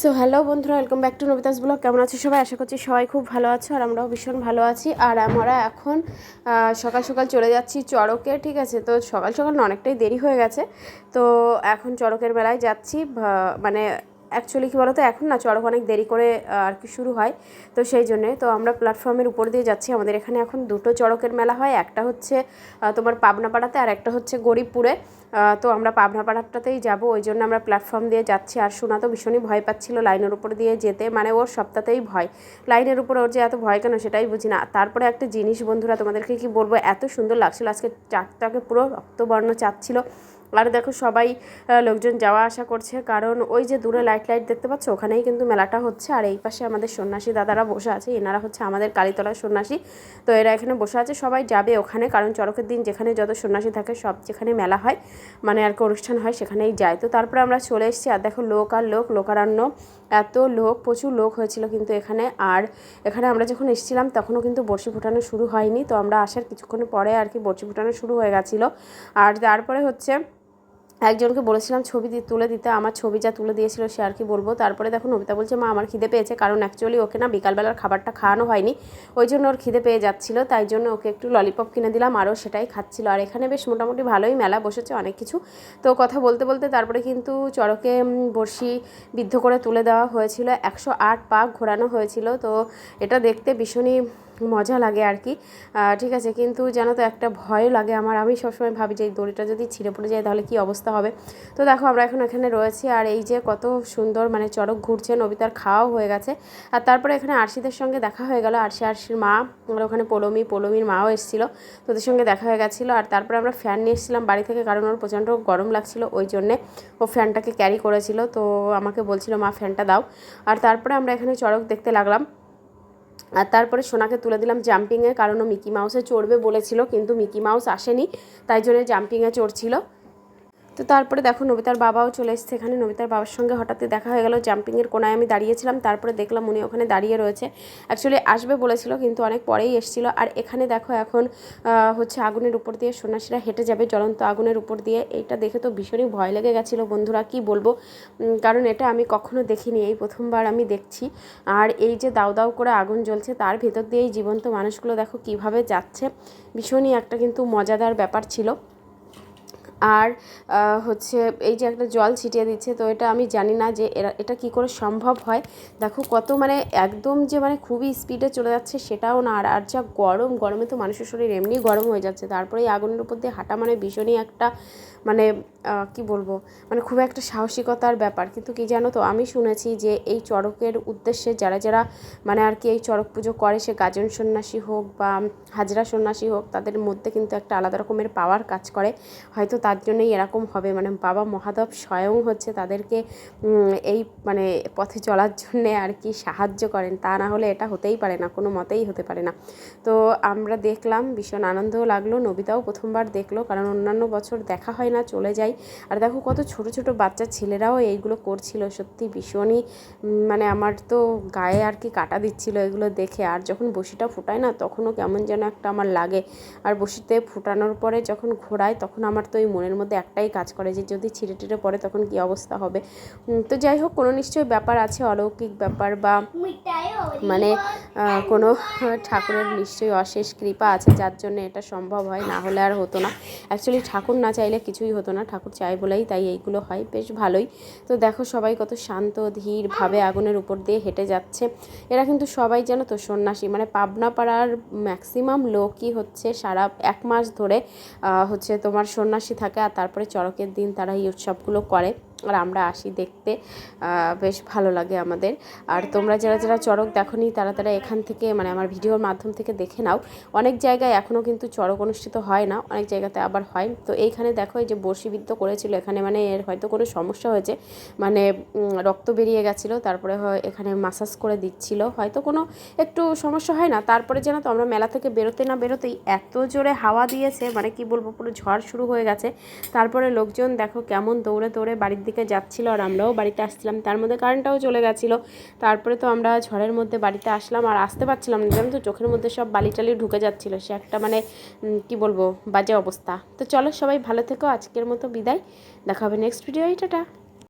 So hello বন্ধুরা welcome back to নবিতাস blog কেমন আছো সবাই? আশা করছি সবাই খুব ভালো আছো আর আমরাও ভীষণ ভালো আছি। আর আমরা এখন সকাল সকাল চলে যাচ্ছি চড়কে, ঠিক আছে? তো সকাল সকাল অনেকটাই দেরি হয়ে গেছে। তো এখন চড়কের বেলায় যাচ্ছি মানে অ্যাকচুয়ালি কী বলতো, এখন না চড়ক অনেক দেরি করে আর কি শুরু হয়। তো সেই জন্যে, তো আমরা প্ল্যাটফর্মের উপর দিয়ে যাচ্ছি। আমাদের এখানে এখন দুটো চড়কের মেলা হয়। একটা হচ্ছে তোমার পাবনাপাড়াতে আর একটা হচ্ছে গরিবপুরে। তো আমরা পাবনাপাড়াটাতেই যাব। ওই জন্য আমরা প্ল্যাটফর্ম দিয়ে যাচ্ছি। আর শোনা তো ভীষণই ভয় পাচ্ছিল লাইনের উপর দিয়ে যেতে। মানে ওর সপ্তাহতেই ভয়। লাইনের উপর ওর যে এত ভয় কেন সেটাই বুঝি না। তারপরে একটা জিনিস বন্ধুরা, তোমাদেরকে কি বলব? এত সুন্দর লাগছিল। আজকে চারটাকে পুরো রক্তবর্ণ চাচ্ছিল আর দেখো সবাই লোকজন যাওয়া আসা করছে। কারণ ওই যে দূরে লাইট লাইট দেখতে পাচ্ছ, ওখানেই কিন্তু মেলাটা হচ্ছে। আর এই পাশে আমাদের সন্ন্যাসী দাদারা বসে আছে, এনারা হচ্ছে আমাদের কালীতলার সন্ন্যাসী। তো এরা এখানে বসে আছে, সবাই যাবে ওখানে। কারণ চড়কের দিন যেখানে যত সন্ন্যাসী থাকে, সব যেখানে মেলা হয় মানে আর কি অনুষ্ঠান হয়, সেখানেই যায়। তো তারপরে আমরা চলে এসেছি, আর দেখো লোক আর লোক, লোকারণ্য। এত লোক, প্রচুর লোক হয়েছিল কিন্তু এখানে। আর এখানে আমরা যখন এসেছিলাম, তখনও কিন্তু বড়শি ফোটানো শুরু হয়নি। তো আমরা আসার কিছুক্ষণ পরে আর কি বড়শি ফোটানো শুরু হয়ে গেছিল। আর তারপরে হচ্ছে একজনকে বলেছিলাম ছবি তুলে দিতে, আমার ছবি যা তুলে দিয়েছিল সে আর কি বলব। তারপরে দেখো নবিতা বলছে, মা, আমার খিদে পেয়েছে, কারণ অ্যাকচুয়ালি ওকে না বিকালবেলার খাবারটা খাওয়ানো হয়নি। ওই জন্য ওর খিদে পেয়ে যাচ্ছিল, তাই জন্য ওকে একটু ললিপপ কিনে দিলাম, আরও সেটাই খাচ্ছিল। আর এখানে বেশ মোটামুটি ভালোই মেলা বসেছে অনেক কিছু। তো কথা বলতে বলতে তারপরে কিন্তু চড়কে বড়শি বিদ্ধ করে তুলে দেওয়া হয়েছিল। একশো আট পাক ঘোরানো হয়েছিল, তো এটা দেখতে ভীষণই মজা লাগে আর কি। ঠিক আছে, কিন্তু যেন তো একটা ভয় লাগে আমার। আমি সবসময় ভাবি যে এই দড়িটা যদি ছিঁড়ে পড়ে যায় তাহলে কি অবস্থা হবে? তো দেখো, আমরা এখন এখানে রয়েছি আর এই যে কত সুন্দর মানে চড়ক ঘুরছে, নবিতার খাওয়াও হয়ে গেছে। আর তারপরে এখানে আরশিদের সঙ্গে দেখা হয়ে গেল। আরশি, আরশির মা, আমরা ওখানে পলমি, পলমির মাও এসেছিল তোদের সঙ্গে দেখা হয়ে গেছিল। আর তারপরে আমরা ফ্যান নিয়ে এসেছিলাম বাড়ি থেকে, কারণ ওর প্রচণ্ড গরম লাগছিল, ওই জন্যে ও ফ্যানটাকে ক্যারি করেছিল। তো আমাকে বলছিল, মা, ফ্যানটা দাও। আর তারপরে আমরা এখানে চড়ক দেখতে লাগলাম। আর তারপরে সোনাকে তুলে দিলাম জাম্পিংয়ে কারণ ও মিকি মাউসে চড়বে বলেছিল, কিন্তু মিকি মাউস আসেনি, তাই জন্য জাম্পিংয়ে চড়ছিল। তো তারপরে দেখো নবিতার বাবাও চলে এসেছে এখানে। নবিতার বাবার সঙ্গে হঠাৎই দেখা হয়ে গেল জাম্পিংয়ের কোনায় আমি দাঁড়িয়েছিলাম, তারপরে দেখলাম উনি ওখানে দাঁড়িয়ে রয়েছে। অ্যাকচুয়ালি আসবে বলেছিল, কিন্তু অনেক পরেই এসেছিল। আর এখানে দেখো এখন হচ্ছে আগুনের উপর দিয়ে সন্ন্যাসীরা হেঁটে যাবে, জ্বলন্ত আগুনের উপর দিয়ে। এইটা দেখে তো ভীষণই ভয় লেগে গেছিল। বন্ধুরা, কি বলব? কারণ এটা আমি কখনো দেখিনি, এই প্রথমবার আমি দেখছি। আর এই যে দাউ দাউ করে আগুন জ্বলছে, তার ভেতর দিয়ে এই জীবন্ত মানুষগুলো দেখো কীভাবে যাচ্ছে। ভীষণই একটা কিন্তু মজাদার ব্যাপার ছিল। আর হচ্ছে এই যে একটা জল ছিটিয়ে দিচ্ছে, তো এটা আমি জানি না যে এরা, এটা কি করে সম্ভব হয়। দেখো কত মানে একদম যে মানে খুবই স্পিডে চলে যাচ্ছে সেটাও না। আর আর যা গরম, গরমে তো মানুষের শরীর এমনি গরম হয়ে যাচ্ছে। তারপরে এই আগুনের উপর দিয়ে হাঁটা মানে ভীষণই একটা মানে কি বলব? মানে খুব একটা সাহসিকতার ব্যাপার। কিন্তু কি জানো তো, আমি শুনেছি যে এই চড়কের উদ্দেশ্যে যারা যারা মানে আর কি এই চড়ক পুজো করে, সে গাজন সন্ন্যাসী হোক বা হাজরা সন্ন্যাসী হোক, তাদের মধ্যে কিন্তু একটা আলাদা রকমের পাওয়ার কাজ করে। হয়তো তার জন্যই এরকম হবে। মানে বাবা মহাদেব স্বয়ং হচ্ছে তাদেরকে এই মানে পথে চলার জন্যে আর কি সাহায্য করেন। তা না হলে এটা হতেই পারে না, কোনো মতেই হতে পারে না। তো আমরা দেখলাম, ভীষণ আনন্দও লাগল। নবিতাও প্রথমবার দেখল, কারণ অন্যান্য বছর দেখা হয় না, চলে যাই। আর দেখো কত ছোট ছোট বাচ্চা ছেলেরাও এইগুলো করছিল, সত্যি ভীষণই মানে আমার তো গায়ে আর কি কাটা দিচ্ছিল এগুলো দেখে। আর যখন বসিটা ফোটায় না, তখনও কেমন যেন একটা আমার লাগে। আর বসিতে ফোটানোর পরে যখন ঘোরায়, তখন আমার তো ওই মনের মধ্যে একটাই কাজ করে যে যদি ছিঁড়ে টিড়ে পড়ে তখন কী অবস্থা হবে। তো যাই হোক, কোনো নিশ্চয়ই ব্যাপার আছে, অলৌকিক ব্যাপার বা মানে কোনো ঠাকুরের নিশ্চয়ই অশেষ কৃপা আছে, যার জন্য এটা সম্ভব হয়, না হলে আর হতো না। অ্যাকচুয়ালি ঠাকুর না চাইলে কিছুই হতো না। ঠাকুর চাই বলেই তাই এইগুলো হয়। বেশ ভালোই। তো দেখো সবাই কত শান্ত, ধীরভাবে আগুনের উপর দিয়ে হেঁটে যাচ্ছে। এরা কিন্তু সবাই যেন তো সন্ন্যাসী। মানে পাবনা পাড়ার ম্যাক্সিমাম লোকই হচ্ছে সারা এক মাস ধরে হচ্ছে তোমার সন্ন্যাসী থাকে আর তারপরে চড়কের দিন তারা এই উৎসবগুলো করে। আর আমরা আসি দেখতে। বেশ ভালো লাগে আমাদের। আর তোমরা যারা যারা চড়ক দেখোনি, তারা তারা এখান থেকে মানে আমার ভিডিওর মাধ্যম থেকে দেখে নাও। অনেক জায়গায় এখনও কিন্তু চড়ক অনুষ্ঠিত হয় না, অনেক জায়গাতে আবার হয়। তো এইখানে দেখো, এই যে বর্ষিবিদ্ধ করেছিল, এখানে মানে এর হয়তো কোনো সমস্যা হয়েছে। মানে রক্ত বেরিয়ে গেছিল, তারপরে এখানে মাসাজ করে দিচ্ছিল। হয়তো কোনো একটু সমস্যা হয় না। তারপরে যেন তো আমরা মেলা থেকে বেরোতে না বেরোতেই এত জোরে হাওয়া দিয়েছে মানে কি বলব, পুরো ঝড় শুরু হয়ে গেছে। তারপরে লোকজন দেখো কেমন দৌড়ে দৌড়ে বাড়ির যাচ্ছিল আর আমরাও বাড়িতে আসছিলাম। তার মধ্যে কারেন্টটাও চলে গেছিল। তারপরে তো আমরা ঝড়ের মধ্যে বাড়িতে আসলাম আর আসতে পারছিলাম না। তো, চোখের মধ্যে সব বালি টালি ঢুকে যাচ্ছিল। সে একটা মানে কি বলব, বাজে অবস্থা। তো চলো সবাই ভালো থেকো। আজকের মতো বিদায়। দেখা হবে নেক্সট ভিডিও টাটা।